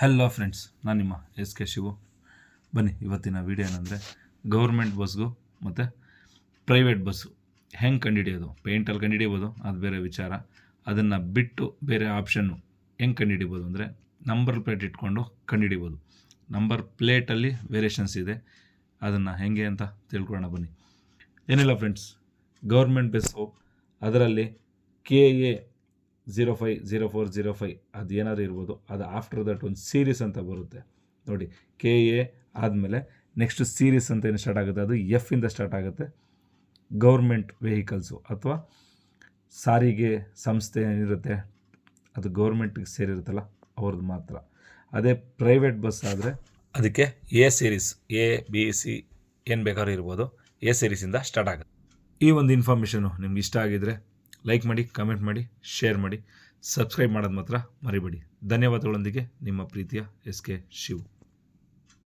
Hello friends ನಾನು ನಿಮ್ಮ S K Shivu. ಬನ್ನಿ, ಇವತ್ತಿನ ವಿಡಿಯೋ ಏನಂದರೆ ಗೌರ್ಮೆಂಟ್ ಬಸ್ಗು ಮತ್ತು ಪ್ರೈವೇಟ್ ಬಸ್ಸು ಹೆಂಗೆ ಕಂಡುಹಿಡಿಯೋದು ಪೇಂಟಲ್ಲಿ ಕಂಡುಹಿಡಿಬೋದು ಅದು ಬೇರೆ ವಿಚಾರ. ಅದನ್ನು ಬಿಟ್ಟು ಬೇರೆ ಆಪ್ಷನ್ನು ಹೆಂಗೆ ಕಂಡುಹಿಡಿಬೋದು ಅಂದರೆ ನಂಬರ್ ಪ್ಲೇಟ್ ಇಟ್ಕೊಂಡು ಕಂಡುಹಿಡಿಬೋದು ನಂಬರ್ ಪ್ಲೇಟಲ್ಲಿ ವೇರಿಯೇಷನ್ಸ್ ಇದೆ. ಅದನ್ನು ಹೆಂಗೆ ಅಂತ ತಿಳ್ಕೊಳ್ಳೋಣ ಬನ್ನಿ. ಏನಿಲ್ಲ ಫ್ರೆಂಡ್ಸ್ ಗೌರ್ಮೆಂಟ್ ಬಸ್ಸು ಅದರಲ್ಲಿ K A zero five zero four zero five ಅದು ಏನಾದ್ರು ಇರ್ಬೋದು. ಅದು ಆಫ್ಟರ್ ದಟ್ ಒಂದು ಸೀರೀಸ್ ಅಂತ ಬರುತ್ತೆ. ನೋಡಿ ಕೆ ಎ ಆದಮೇಲೆ ನೆಕ್ಸ್ಟ್ ಸೀರೀಸ್ ಅಂತ ಏನು ಸ್ಟಾರ್ಟ್ ಆಗುತ್ತೆ? ಅದು ಎಫ್ ಇಂದ ಸ್ಟಾರ್ಟ್ ಆಗುತ್ತೆ. ಗೌರ್ಮೆಂಟ್ ವೆಹಿಕಲ್ಸು ಅಥವಾ ಸಾರಿಗೆ ಸಂಸ್ಥೆ ಏನಿರುತ್ತೆ? ಅದು ಗೌರ್ಮೆಂಟಿಗೆ ಸೇರಿರುತ್ತಲ್ಲ, ಅವ್ರದ್ದು ಮಾತ್ರ. ಅದೇ ಪ್ರೈವೇಟ್ ಬಸ್ ಆದರೆ ಅದಕ್ಕೆ A series A B C ಏನು ಬೇಕಾದ್ರೂ ಇರ್ಬೋದು. ಎ ಸೀರೀಸಿಂದ ಸ್ಟಾರ್ಟ್ ಆಗುತ್ತೆ. ಈ ಒಂದು ಇನ್ಫಾರ್ಮೇಷನು ನಿಮ್ಗೆ ಇಷ್ಟ ಆಗಿದರೆ ಲೈಕ್ ಮಾಡಿ ಕಮೆಂಟ್ ಮಾಡಿ ಶೇರ್ ಮಾಡಿ ಸಬ್ಸ್ಕ್ರೈಬ್ ಮಾಡೋದು ಮಾತ್ರ ಮರಿಬೇಡಿ. ಧನ್ಯವಾದಗಳೊಂದಿಗೆ ನಿಮ್ಮ ಪ್ರೀತಿಯ ಎಸ್ ಕೆ ಶಿವು.